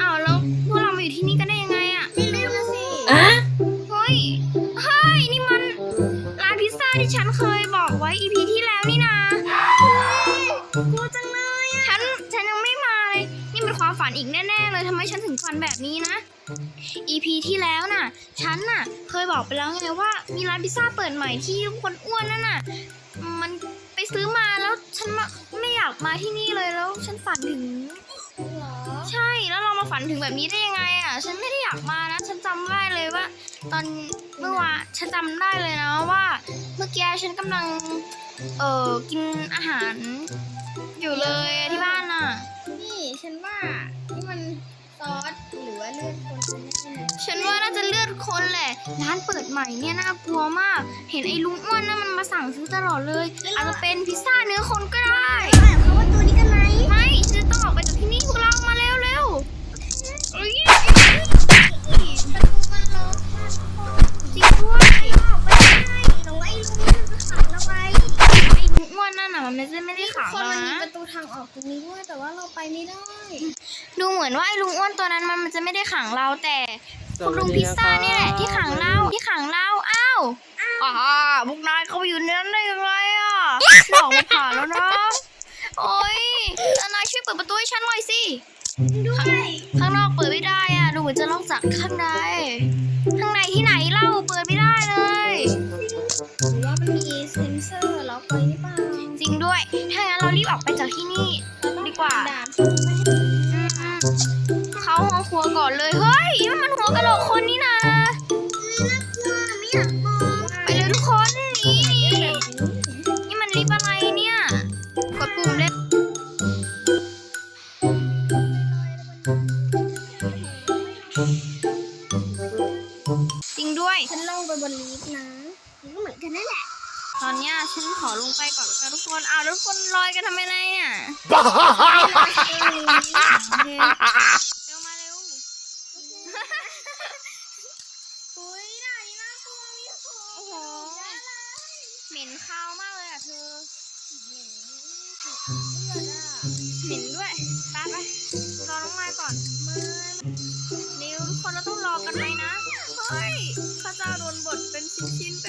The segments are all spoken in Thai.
อ้าวแล้วพวกเรามาอยู่ที่นี่กันได้ยังไงอะไม่รู้นะสิอะเฮ้ยเฮ้ยนี่มันร้านพิซซ่าที่ฉันเคยบอกไว้ EP ที่แล้วนี่นะกลัวจังเลยอะฉันฉันยังไม่มาเลย นี่เป็นความฝันอีกแน่ๆเลยทำไมฉันถึงฝันแบบนี้นะ EP ที่แล้วน่ะ ฉันน่ะ เคยบอกไปแล้วไงว่า มีร้านพิซซ่าเปิดใหม่ที่คนอ้วนนั่นน่ะ มันไปซื้อมาแล้วฉันมาไม่อยากมาที่นี่เลยแล้ว ฉันฝันถึง ฝันถึงแบบนี้ได้ยังไงอะ ฉันไม่ได้อยากมานะ ฉันจำได้เลยว่า ตอนเมื่อวานฉันจำได้เลยนะว่า เมื่อกี้ฉันกำลัง เอ่อ กินอาหาร อยู่เลยที่บ้านน่ะ นี่ฉันว่านี่มันซอสหรือว่าเลือดคนแน่ๆฉันว่าน่าจะเลือดคนแหละ ร้านเปิดใหม่เนี่ยน่ากลัวมาก เห็นไอ้ลุงอ้วนนั่นมันมาสั่งซื้อตลอดเลย อาจจะเป็นพิซซ่าเนื้อคนก็ได้เขาว่าตัวนี้กันไหมไม่ฉันต้องออกไป ออกตรงนี้ด้วยแต่ว่าเราไปไม่ได้ ดูเหมือนว่าไอ้ลุงอ้วนตัวนั้นมันมันจะไม่ได้ขังเราแต่คุณลุงพิซซ่านี่แหละที่ขังเราที่ขังเราอ้าวอ่าพวกนายเขาไปอยู่ในนั้นได้ยังไงอะออกมาผ่านแล้วนะโอ๊ยแล้วนายช่วยเปิดประตูให้ฉันหน่อยสิด้วยข้างนอกเปิดไม่ได้อะดูเหมือนจะล็อกจากข้างในข้างในที่ไหนเล่าเปิดไม่ได้เลยหรือว่ามันมีเซ็นเซอร์ล็อกไว้หรือเปล่าจริงด้วยถ้างั้นเรารีบออกไปจากที่นี่ คนนี่นะว่าไม่อยากมองไปเลยทุกคนหนี่แบบนี้นี่มันลิฟต์อะไรเนี่ย กดปุ่มเล่นจริงด้วย ฉันลงไปบนลิฟต์นะมันก็เหมือนกันนั่นแหละ ตอนเนี้ยฉันขอลงไปก่อนแล้วกันทุกคนอ้าวแล้วทุกคนลอยกันทำไมเนี่ย ก่อนมาเร็วทุกคนเราต้องรอกันไหมนะ เฮ้ยข้าเจ้าโดนบทเป็นชิ้นๆไป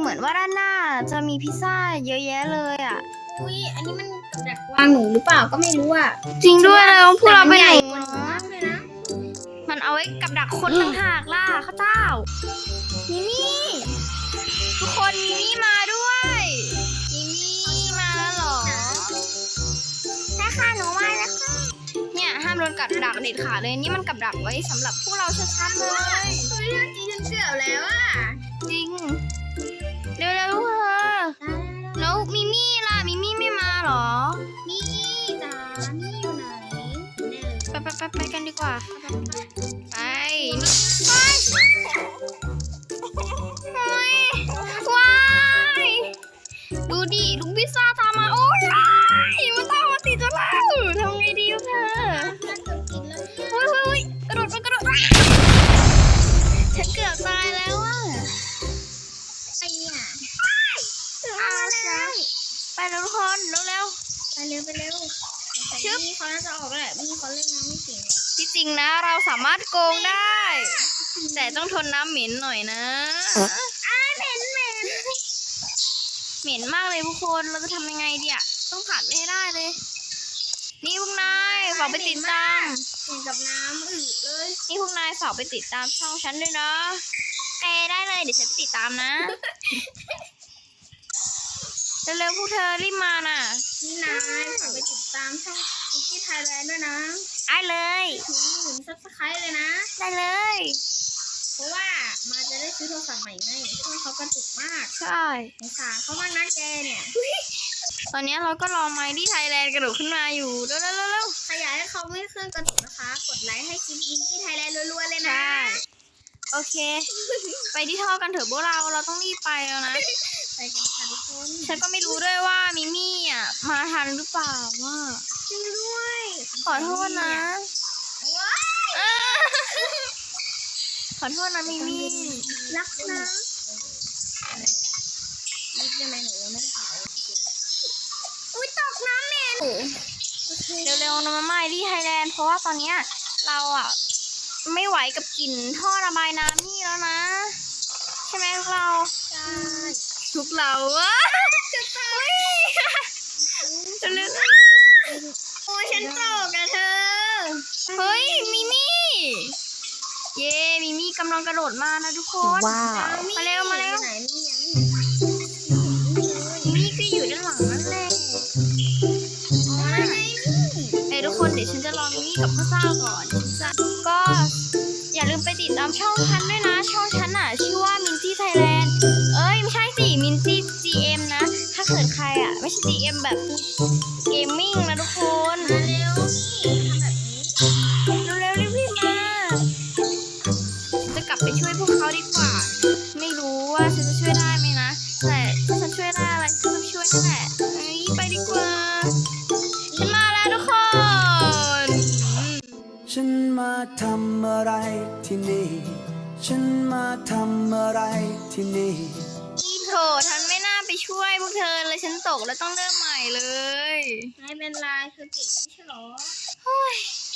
เหมือนว่าด้านหน้าจะมีพิซซ่าเยอะแยะเลยอะ อุ้ยอันนี้มันกับดักวางหนูหรือเปล่าก็ไม่รู้อะจริงด้วยแล้วพวกเราไปใหไหนญ่กว่าหนูมากเลยนะ มันเอาไว้กับดักคนต่างหากล่ะข้าเจ้ามิมี่ทุกคนมิมี่มาด้วยมิมี่มาแล้วเหรอใช่ค่ะหนูมาแล้วค่ะเนี่ยห้ามโดนกับดักเด็ดขาดเลยนี่มันกับดักไว้สำหรับพวกเราชัดๆเลยเฮ้ยเมื่อกี้ฉันเกือบแล้วอะจริง เร็วๆลูกเธอแล้วมิมี่ล่ะมิมี่ไม่มาเหรอนี่จ้านี่อยู่ไหนแน่เลยไปไปไปไปกันดีกว่า ไปนี่ไปโอ้ยว้ายดูดิลุงพิซซ่าต ไปเร็วไปเร็วแต่ชึบนี่เขาน่าจะออกแหละนี่เขาเล่นน้ำไม่เก่งหรอกๆที่จริงนะเราสามารถโกงได้ แต่ต้องทนน้ำเหม็นหน่อยนะอ้าเหม็นเหม็นเหม็นมากเลยทุกคนเราจะทำยังไงดีอะต้องผ่านไม่ได้เลย นี่พวกนายฝากไปติดตามเหม็นกับน้ำอึเลย นี่พวกนายฝากไปติดตามช่องฉันด้วยนะเอได้เลยเดี๋ยวฉันไปติดตามนะ เร็วๆพวกเธอรีบมาน่ะ นี่นายฝากไปติดตามช่องนิกกี้ไทยแลนด์ด้วยนะได้เลย ถึงหมื่นซับสไครต์เลยนะ ได้เลย เพราะว่ามาจะได้ซื้อโทรศัพท์ใหม่ไงช่วงเขากระตุกมากใช่ สงสารเขามากนะแกเนี่ย ตอนนี้เราก็รอไมค์ที่ไทยแลนด์กระโดดขึ้นมาอยู่เร็วๆเร็วใครอยากให้เขาไม่เครื่องกระตุกนะคะ กดไลค์ให้คลิปอินที่ไทยแลนด์รัวๆเลยๆนะ ใช่ โอเค ไปที่ท่อกันเถอะพวกเราเราต้องรีบไปแล้วนะไปกันค่ะทุกคนฉันก็ไม่รู้ด้วยว่ามิมี่อะมาทันหรือเปล่าว่าจริงด้วยขอโทษนะว้ายอ่าขอโทษนะมิมี่รักนะรีบได้ไหมหนูยังไม่ได้เผาอุ้ยตกน้ำเหม็นเร็วๆนะมาไม่ที่ไทยแลนด์เพราะว่าตอนเนี้ยเราอะ ไม่ไหวกับกลิ่นท่อระบายน้ำนี่แล้วนะ ใช่ไหมพวกเราใช่ทุกเราอะจะตายเร็วโอ้ยฉันตกอะเธอๆเฮ้ยมิมี่ เย้มิมี่กำลังกระโดดมานะทุกคนว้าวมาเร็วมาเร็วไหนนี่ยังมิมี่ก็อยู่ด้านหลังนั่นแหละอ๋อนั่นไงนี่เอ้ยทุกคนเดี๋ยวฉันจะรอมิมี่กับข้าวเจ้าก่อนก็อย่าลืมไป ตามช่องฉันด้วยนะ ช่องฉันอะชื่อว่ามินตี้ไทยแลนด์ เอ้ย ไม่ใช่สิมินจี้ GM นะ ถ้าเกิดใครอะ ไม่ใช่ GM แบบ ที่นี่ ฉันมาทำอะไรที่นี่อีโถฉันไม่น่าไปช่วยพวกเธอเลยฉันตกแล้วต้องเริ่มใหม่เลย ไม่เป็นไรเธอเก่งไม่ใช่เหรอ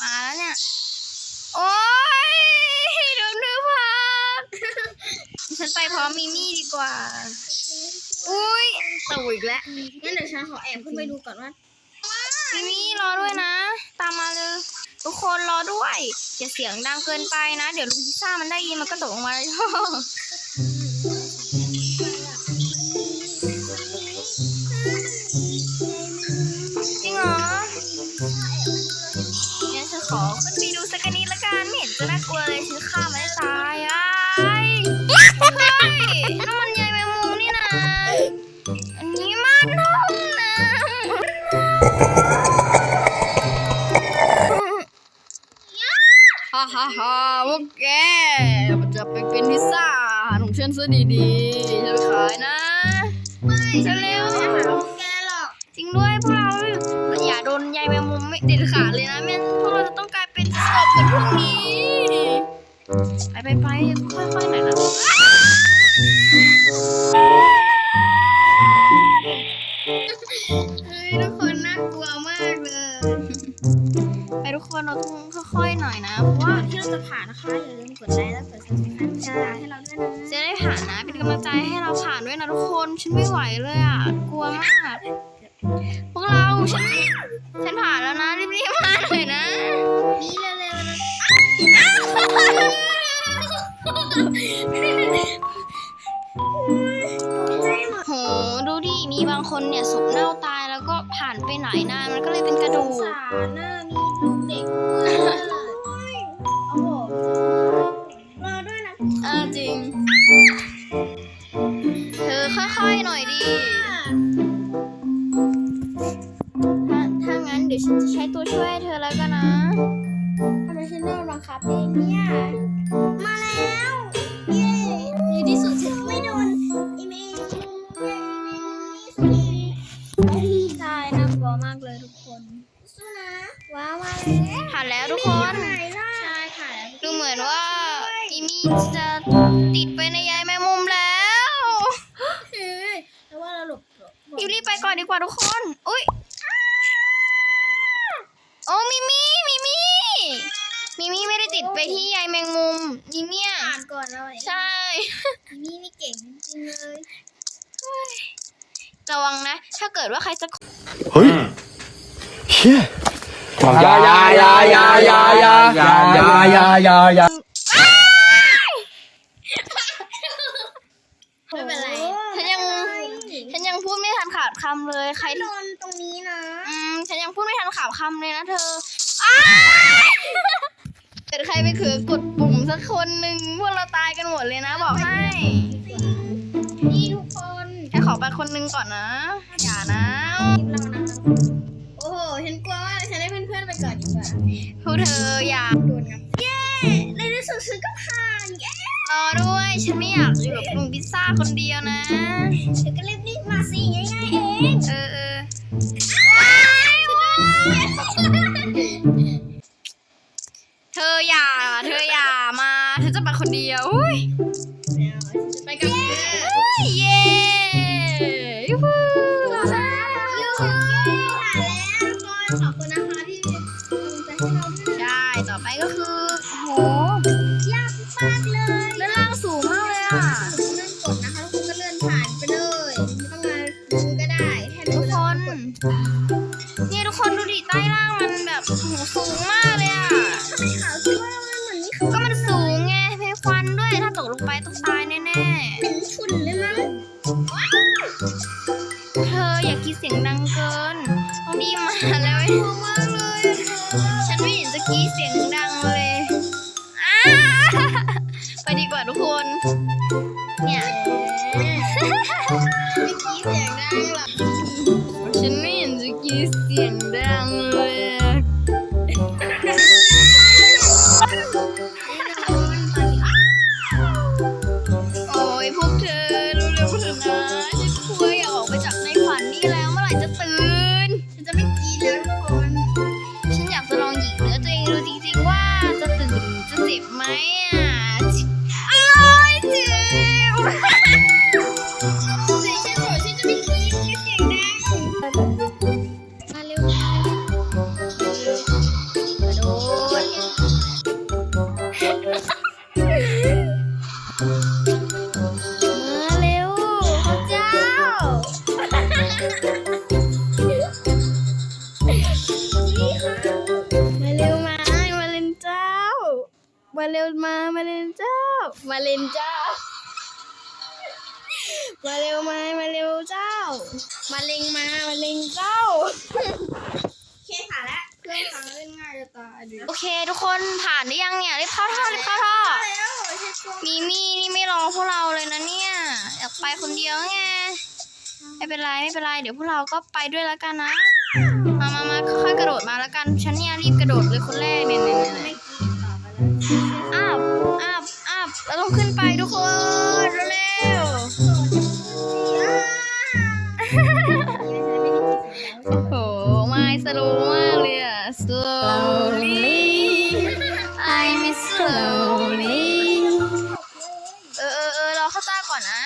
มาแล้วเนี่ย โอ๊ยโดนมือพักฉันไปพร้อมมิมี่ดีกว่า อุ้ยตกอีกแล้วงั้นเดี๋ยวฉันขอแอบขึ้นไปดูก่อนว่ามิมี่รอด้วยนะ ตามมาเลย ทุกคนรอด้วยอย่าเสียงดังเกินไปนะ เดี๋ยวลุงพิซซ่ามันได้ยินมันก็ตกลงมาเลยจริงเหรองั้นฉันขอขึ้นไปดูสักนิดละกันไม่เห็นจะน่ากลัวเลยฉันฆ่ามันได้ตายอ้ายเฮ้ยน้ำมันใยแมงมุมนี่นะอันนี้มันห้องน้ำ ฮ่าฮ่าฮ่าพวกแกมันจะไปกินพิซซ่าอาหารของฉันซะดีๆจะไปขายนะ ไม่จะเร็วฉันหาพวกแกหรอก จริงด้วยพวกเราอย่าโดนใยแมงมุมไม่เด็ดขาดเลยนะไม่งั้นพวกเราจะต้องกลายเป็นศพเหมือนพวกนี้ ไปไปไปค่อยๆหน่อยนะ ทุกคนเราต้องค่อยๆหน่อยนะ เพราะว่าก่อนที่เราจะผ่านนะคะอย่าลืมกดไลค์และกด subscribe ใช่ให้เราด้วยนะจะได้ผ่านนะเป็นกำลังใจให้เราผ่านด้วยนะทุกคนฉันไม่ไหวเลยอะกลัวมากพวกเราฉันฉันผ่านแล้วนะรีบๆมาหน่อยนะนี่เร็วๆนะโหดูดิมีบางคนเนี่ยศพเน่าตายแล้วก็ผ่านไปหลายนานมันก็เลยเป็นกระดูกสารน่ะ ติดไปในใยแมงมุมแล้วเฮ้ยแล้วว่าเราหลบหลบหลบรีบๆไปก่อนดีกว่าทุกคน อุ้ยโอ้มิมี่มิมี่มิมี่ไม่ได้ติดไปที่ใยแมงมุมมิมี่อะผ่านก่อนเราไอ้ใช่ นี่นี่เก่งจริงๆเลย ระวังนะ ถ้าเกิดว่าใครจะเฮ้ยเชี่ยอย่าอย่าอย่าอย่าอย่าอย่าอย่าอย่าอย่าอย่าอย่า ไม่เป็นไร ฉันยัง ฉันยังพูดไม่ทันขาดคำเลย ใครโดที่นตรงนี้นะ อืม ฉันยังพูดไม่ทันขาดคำเลยนะเธออ้ายเกิดใครไปเขือกดปุ่มสักคนหนึ่งพวกเราตายกันหมดเลยนะ บอกให้ นี่ทุกคนค่ขอไปคนนึงก่อนนะ อย่านะ เรานะคะโอ้โห ฉันกลัวว่าฉันได้เพื่อนๆไปก่อนดีกว่าพวกเธออย่า โดนครับเย้ ในที่สุดฉันก็ผ่านเย้ รอด้วย ฉันไม่อยากอยู่กับลุงพิซซ่าคนเดียวนะเธอก็รีบๆมาสิง่ายๆเอง เออเออ คนดูดิใต้ล่างมันแบบโอ้โหสูงมากเลยอะทำไมขาวคิดว่ามันเหมือนนี่คือก็มันสูงไงเพควันด้วยถ้าตกลงไปต้องตายแน่เป็นฝุ่นเลยมั้ง ๆ เธออย่าคิดเสียงดังเกิน นเจ้า มาเร็วมามาเร็วเจ้า มาเล็งมามาเล็งเจ้าเคค่ะแล้วเพื่อนฟังเล่นง่ายจะตายดิโอเค ทุกคนผ่านหรือยังเนี่ยรีบเข้าท่อรีบเข้าท่อแล้วใช่ตัวมีมี่นี่ไม่รอพวกเราเลยนะเนี่ยอยากไปคนเดียวไงไม่เป็นไรไม่เป็นไรเดี๋ยวพวกเราก็ไปด้วยแล้วกันนะมามามาค่อยๆกระโดดมาแล้วกันฉันเนี่ยรีบกระโดดเลยคนแรกเนี่ย เราต้องขึ้นไปทุกคนเร็วโอ้โหไม่สโลมากเลยอะ slowly I miss slowly เออเออเออรอเข้าตาก่อนนะ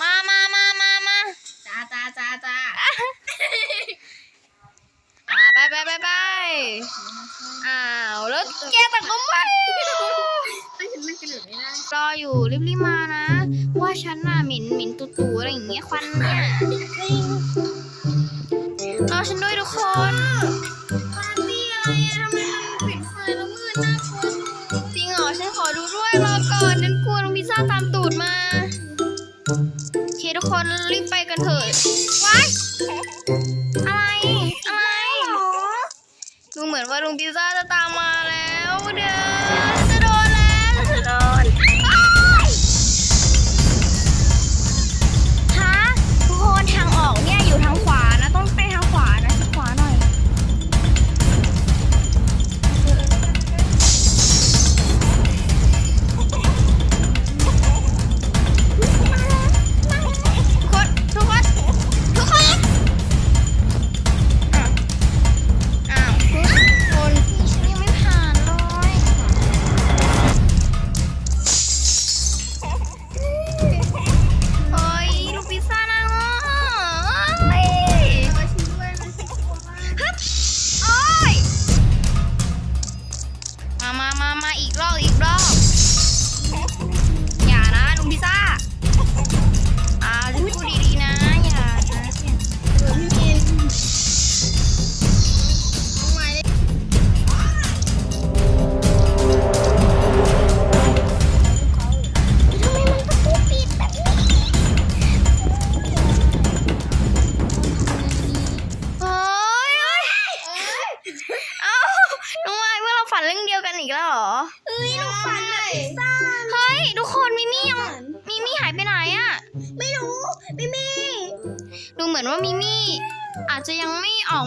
มามามามามาจ้าจ้าจ้าจ้าไปไปไปไปอ้าวแล้วแกต่ก็ไม่ไม่ฉันมันกระโดดไม่ไดู้่รีบๆมานะ ว่าฉันน่ะเหม็นเหม็นตุ่ๆอะไรอย่างเงี้ยควันเนี่ยรอฉันด้วยทุกคน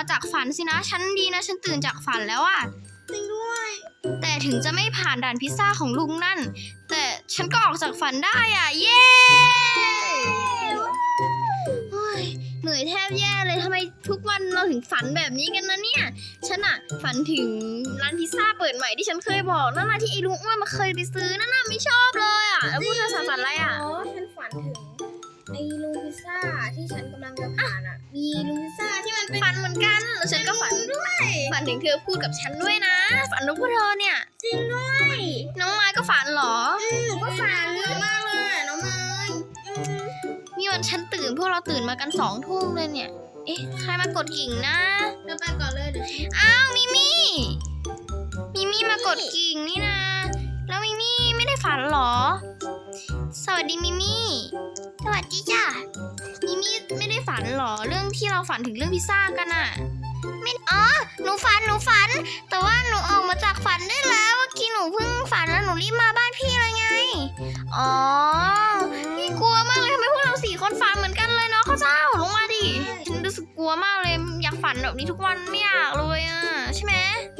ม่ออกมาจากฝันสินะ ฉันดีนะ ฉันตื่นจากฝันแล้วอะจริงด้วย แต่ถึงจะไม่ผ่านด่านพิซซ่าของลุงนั่น แต่ฉันก็ออกจากฝันได้อะเย้โอ้ยเหนื่อยแทบแย่เลยทำไมทุกวันเราถึงฝันแบบนี้กันนะเนี่ย ฉันอะฝันถึงร้านพิซซ่าเปิดใหม่ที่ฉันเคยบอกนั่นน่ะที่ไอ้ลุงอ้วนมาเคยไปซื้อนั่นน่ะไม่ชอบเลยอะแล้วพูดภาษาฝันอะไรอะอ๋อฉันฝันถึง ไอ้ลุงพิซซ่าที่ฉันกำลังจะผ่านอะ มีลุงพิซซ่าที่มันเป็นฝันเหมือนกันแล้วฉันก็ฝันด้วย ฝันถึงเธอพูดกับฉันด้วยนะ ฝันถึงพวกเธอเนี่ย จริงด้วย น้องไม้ก็ฝันเหรอ อืมหนูก็ฝันเยอะมากเลยอะน้องไม้อืมมีวันฉันตื่นพวกเราตื่นมากันสองทุ่มเลยเนี่ย เอ๊ะ ใครมากดกิ่งนะเดี๋ยวไปก่อนเลยเดี๋ยวฉันอ้าวมิมี่ มิมี่มากดกิ่งนี่นะ แล้วมิมี่ไม่ได้ฝันเหรอ สวัสดีมิมี่ สวัสดีจ้ะมิมี่ไม่ได้ฝันเหรอเรื่องที่เราฝันถึงเรื่องพิซซ่ากันอะไม่อ๋อหนูฝันหนูฝัน แต่ว่าหนูออกมาจากฝันได้แล้วเมื่อกี้หนูเพิ่งฝันแล้วหนูรีบมาบ้านพี่เลยไง อ๋อพี่กลัวมากเลยทำไมพวกเราสี่คนฝันเหมือนกันเลยเนาะข้าวเจ้าลงมาดิฉันรู้สึกกลัวมากเลยอยากฝันแบบนี้ทุกวันไม่อยากเลยอะใช่ไหมอืม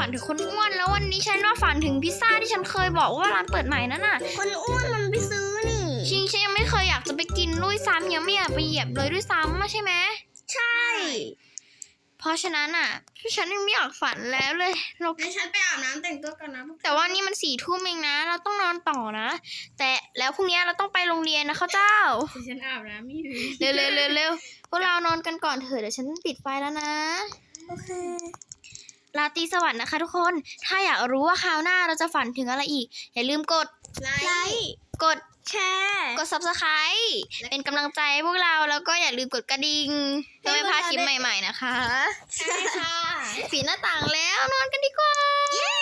ฝันถึงคนอ้วนแล้ววันนี้ฉันว่าฝันถึงพิซซ่าที่ฉันเคยบอกว่าร้านเปิดใหม่นั่นน่ะคนอ้วนมันไปซื้อนี่ชิงฉันยังไม่เคยอยากจะไปกินด้วยซ้ำยังไม่อยากไปเหยียบเลยด้วยซ้ำอะใช่ไหมใช่ เพราะฉะนั้นอะฉันยังไม่อยากฝันแล้วเลยเรางั้นฉันไปอาบน้ำแต่งตัวก่อนนะแต่ว่านี่มันสี่ทุ่มเองนะ เราต้องนอนต่อนะ แต่แล้วพรุ่งนี้เราต้องไปโรงเรียนนะข้าวเจ้าฉันอาบน้ำไม่อยู่เร็วเร็วเร็วเร็วพวกเรานอนกันก่อนเถอะเดี๋ยวฉันปิดไฟแล้วนะ โอเค ราตรีสวัสดิ์นะคะทุกคน ถ้าอยากรู้ว่าคราวหน้าเราจะฝันถึงอะไรอีก อย่าลืมกดไลค์กดแชร์กด subscribe เป็นกำลังใจให้พวกเราแล้วก็อย่าลืมกดกระดิ่งเพื่อไม่พลาดคลิปใหม่ๆนะคะ ใช่ค่ะปิดหน้าต่างแล้วนอนกันดีกว่าเย้